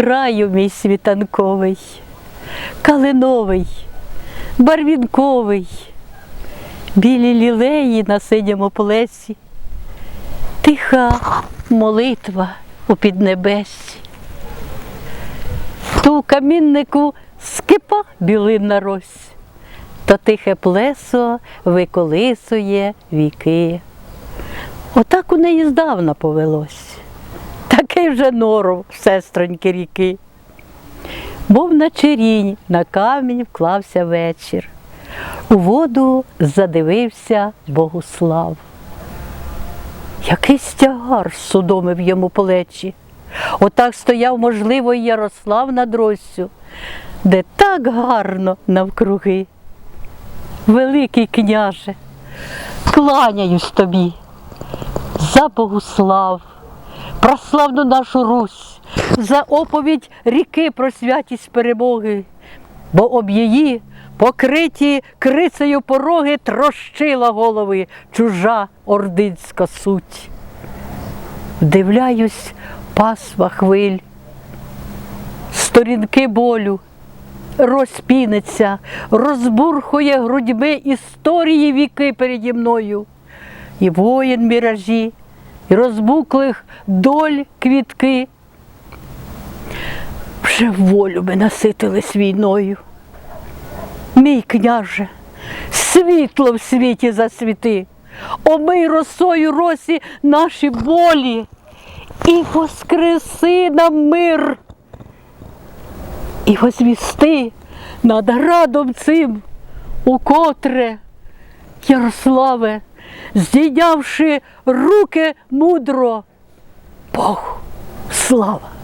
краю мій світанковий, калиновий, барвінковий, білі лілеї на синьому плесі, тиха молитва у піднебесі. То у каміннику скипа білинна рось, то тихе плесо виколисує віки. Отак у неї здавна повелось. Такий вже норов, сестроньки ріки. Був на черінь, на камінь вклався вечір. У воду задивився Богуслав. Якийсь тягар судомив йому плечі. Отак стояв, можливо, і Ярослав над Россю, де так гарно навкруги. Великий княже, кланяюсь тобі за Богуслав, про славну нашу Русь, за оповідь ріки про святість перемоги, бо об її покриті крицею пороги трощила голови чужа ординська суть. Вдивляюсь пасма хвиль, сторінки болю, розпіниться, розбурхує грудьми історії віки переді мною і воїн міражі, розбуклих доль квітки. Вже волю ми наситились війною. Мій княже, світло в світі засвіти, омий росою росі наші болі і воскреси нам мир. І возвісти над градом цим, укотре, Ярославе, здійнявши руки мудро, Богу, слава!